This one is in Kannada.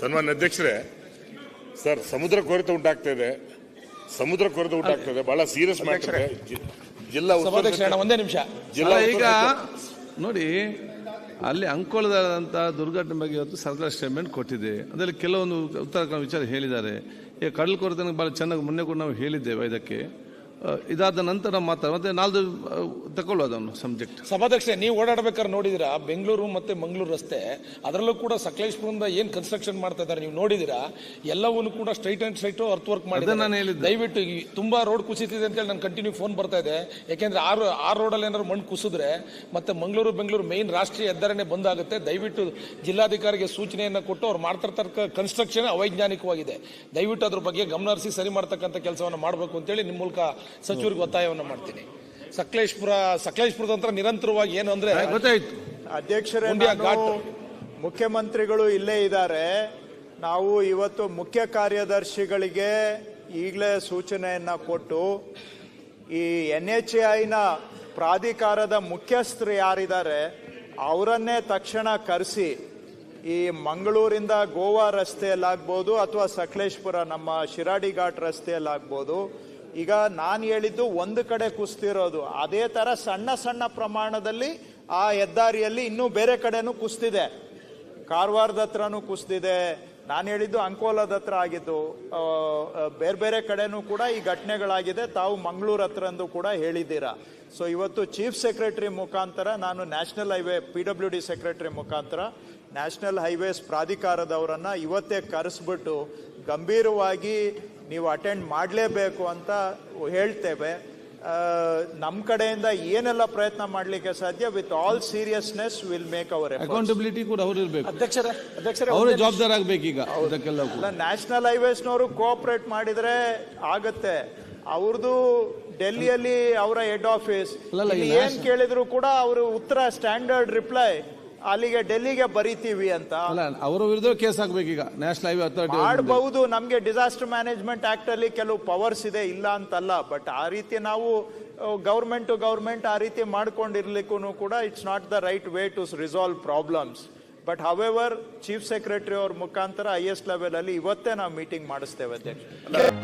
ಸನ್ಮಾನ್ಯ ಅಧ್ಯಕ್ಷರೇ ಸರ್ ಸಮುದ್ರ ಕೊರೆತ ಉಂಟಾಗ್ತಾ ಇದೆ ಸಮುದ್ರ ಕೊರೆತ ಉಂಟಾಗ್ತಾ ಇದೆ ಬಹಳ ಸೀರಿಯಸ್ ಮ್ಯಾಟರ್ ಜಿಲ್ಲಾ ಉಪಾಧ್ಯಕ್ಷ ಸಭಾಧ್ಯಕ್ಷ ಒಂದೇ ನಿಮಿಷ. ಜಿಲ್ಲಾ ಈಗ ನೋಡಿ ಅಲ್ಲಿ ಅಂಕೋಲದಂತ ದುರ್ಘಟನೆ ಬಗ್ಗೆ ಇವತ್ತು ಸರ್ಕಾರ ಸ್ಟೇಟ್ಮೆಂಟ್ ಕೊಟ್ಟಿದೆ. ಅದರಲ್ಲಿ ಕೆಲವೊಂದು ಉತ್ತರ ವಿಚಾರ ಹೇಳಿದ್ದಾರೆ. ಈಗ ಕಡಲು ಕೊರತೆ ಬಹಳ ಚೆನ್ನಾಗಿ ಮೊನ್ನೆ ಕೂಡ ನಾವು ಹೇಳಿದ್ದೇವೆ ಇದಕ್ಕೆ. ಇದಾದ ನಂತರ ಮಾತ್ರ ಮತ್ತೆ ನಾಲ್ದು ತಗೊಳ್ಳುವ ಅದನ್ನು ಸಬ್ಜೆಕ್ಟ್ ಸಭಾಧ್ಯಕ್ಷ ನೀವು ಓಡಾಡ್ಬೇಕಾದ್ರೆ ನೋಡಿದಿರಾ ಬೆಂಗಳೂರು ಮತ್ತೆ ಮಂಗಳೂರು ರಸ್ತೆ. ಅದರಲ್ಲೂ ಕೂಡ ಸಕಲೇಶ್ಪುರದಿಂದ ಏನು ಕನ್ಸ್ಟ್ರಕ್ಷನ್ ಮಾಡ್ತಾ ಇದ್ದಾರೆ ನೀವು ನೋಡಿದಿರಾ ಎಲ್ಲವನ್ನು ಕೂಡ straight and straight earth work ಮಾಡಿ ನಾನು ಹೇಳಿದ್ದು. ದಯವಿಟ್ಟು ಈ ತುಂಬಾ ರೋಡ್ ಕುಸಿತಿದೆ ಅಂತ ಹೇಳಿ ನಾನು ಕಂಟಿನ್ಯೂ ಫೋನ್ ಬರ್ತಾ ಇದೆ. ಯಾಕೆಂದ್ರೆ ಆರು ಆ ರೋಡಲ್ಲಿ ಏನಾದ್ರು ಮಣ್ಣು ಕುಸಿದ್ರೆ ಮತ್ತೆ ಮಂಗಳೂರು ಬೆಂಗಳೂರು ಮೇನ್ ರಾಷ್ಟ್ರೀಯ ಹೆದ್ದಾರಿನೇ ಬಂದಾಗುತ್ತೆ. ದಯವಿಟ್ಟು ಜಿಲ್ಲಾಧಿಕಾರಿಗೆ ಸೂಚನೆಯನ್ನು ಕೊಟ್ಟು ಅವ್ರು ಮಾಡ್ತಿರ್ತಕ್ಕ ಕನ್ಸ್ಟ್ರಕ್ಷನ್ ಅವೈಜ್ಞಾನಿಕವಾಗಿದೆ. ದಯವಿಟ್ಟು ಅದ್ರ ಬಗ್ಗೆ ಗಮನ ಹರಿಸಿ ಸರಿ ಮಾಡ್ತಕ್ಕಂಥ ಕೆಲಸವನ್ನು ಮಾಡಬೇಕು ಅಂತೇಳಿ ನಿಮ್ಮ ಮೂಲಕ ಸಚಿವರಿಗೆ ಒತ್ತಾಯವನ್ನು ಮಾಡ್ತೀನಿ. ಸಕಲೇಶ್ಪುರ ಸಕಲೇಶ್ಪುರ ತಂತ್ರ ನಿರಂತರವಾಗಿ ಏನು ಅಂದ್ರೆ ಗೊತ್ತಾಯ್ತು. ಅಧ್ಯಕ್ಷರೇ ಘಾಟ್. ಮುಖ್ಯಮಂತ್ರಿಗಳು ಇಲ್ಲೇ ಇದ್ದಾರೆ. ನಾವು ಇವತ್ತು ಮುಖ್ಯ ಕಾರ್ಯದರ್ಶಿಗಳಿಗೆ ಈಗಲೇ ಸೂಚನೆಯನ್ನ ಕೊಟ್ಟು ಈ ಎನ್ ಎಚ್ ಐನ ಪ್ರಾಧಿಕಾರದ ಮುಖ್ಯಸ್ಥರು ಯಾರಿದ್ದಾರೆ ಅವರನ್ನೇ ತಕ್ಷಣ ಕರೆಸಿ ಈ ಮಂಗಳೂರಿಂದ ಗೋವಾ ರಸ್ತೆಯಲ್ಲಾಗ್ಬೋದು ಅಥವಾ ಸಕಲೇಶ್ಪುರ ನಮ್ಮ ಶಿರಾಡಿ ಘಾಟ್ ರಸ್ತೆಯಲ್ಲಾಗ್ಬೋದು ಈಗ ನಾನು ಹೇಳಿದ್ದು ಒಂದು ಕಡೆ ಕುಸ್ತಿರೋದು. ಅದೇ ತರ ಸಣ್ಣ ಸಣ್ಣ ಪ್ರಮಾಣದಲ್ಲಿ ಆ ಹೆದ್ದಾರಿಯಲ್ಲಿ ಇನ್ನೂ ಬೇರೆ ಕಡೆನೂ ಕುಸ್ತಿದೆ. ಕಾರವಾರದ ಹತ್ರನೂ ಕುಸ್ತಿದೆ. ನಾನು ಹೇಳಿದ್ದು ಅಂಕೋಲದ ಹತ್ರ ಆಗಿದ್ದು. ಬೇರೆ ಬೇರೆ ಕಡೆನೂ ಕೂಡ ಈ ಘಟನೆಗಳಾಗಿದೆ. ತಾವು ಮಂಗಳೂರು ಹತ್ರಂದು ಕೂಡ ಹೇಳಿದ್ದೀರಾ. ಸೊ ಇವತ್ತು ಚೀಫ್ ಸೆಕ್ರೆಟರಿ ಮುಖಾಂತರ ನಾನು national highway, P W D secretary ಮುಖಾಂತರ ನ್ಯಾಷನಲ್ ಹೈವೇಸ್ ಪ್ರಾಧಿಕಾರದವರನ್ನು ಇವತ್ತೇ ಕರೆಸ್ಬಿಟ್ಟು ಗಂಭೀರವಾಗಿ ನೀವು ಅಟೆಂಡ್ ಮಾಡಲೇಬೇಕು ಅಂತ ಹೇಳ್ತೇವೆ. ನಮ್ಮ ಕಡೆಯಿಂದ ಏನೆಲ್ಲ ಪ್ರಯತ್ನ ಮಾಡಲಿಕ್ಕೆ ಸಾಧ್ಯ with all seriousness will make our accountability ಕೂಡ ಅವರು ಇರಬೇಕು. ಅಧ್ಯಕ್ಷರ ಅಧ್ಯಕ್ಷರ ಅವರೇ ಜವಾಬ್ದಾರ ಆಗಬೇಕು ಈಗ ಅದಕ್ಕೆಲ್ಲ ನ್ಯಾಷನಲ್ ಹೈವೇಸ್ನವರು ಕೋಆಪರೇಟ್ ಮಾಡಿದ್ರೆ ಆಗತ್ತೆ. ಅವ್ರದ್ದು ಡೆಲ್ಲಿಯಲ್ಲಿ ಅವರ ಹೆಡ್ ಆಫೀಸ್ ಏನ್ ಕೇಳಿದ್ರು ಕೂಡ ಅವರು ಉತ್ತರ ಸ್ಟ್ಯಾಂಡರ್ಡ್ ರಿಪ್ಲೈ ಅಲ್ಲಿಗೆ ಡೆಲ್ಲಿಗೆ ಬರಿತೀವಿ ಅಂತ. ಅಲ್ಲ ಅವರ ವಿರುದ್ಧ ಕೇಸ್ ಈಗ ನ್ಯಾಷನಲ್ ಹೈವೇ ಅಥಾರಿಟಿ ಮಾಡಬಹುದು ನಮಗೆ ಡಿಸಾಸ್ಟರ್ ಮ್ಯಾನೇಜ್ಮೆಂಟ್ ಆಕ್ಟ್ ಅಲ್ಲಿ ಕೆಲವು ಪವರ್ಸ್ ಇದೆ ಇಲ್ಲ ಅಂತಲ್ಲ ಬಟ್ ಆ ರೀತಿ ನಾವು ಗೌರ್ಮೆಂಟ್ ಟು ಗೌರ್ಮೆಂಟ್ ಆ ರೀತಿ ಮಾಡ್ಕೊಂಡಿರ್ಲಿಕ್ಕೂ ಕೂಡ it's not the right way to resolve problems but however chief secretary ಅವ್ರ ಮುಖಾಂತರ ಐ ಎಸ್ ಲೆವೆಲ್ ಅಲ್ಲಿ ಇವತ್ತೇ ನಾವು ಮೀಟಿಂಗ್ ಮಾಡಿಸ್ತೇವೆ ಅಧ್ಯಕ್ಷ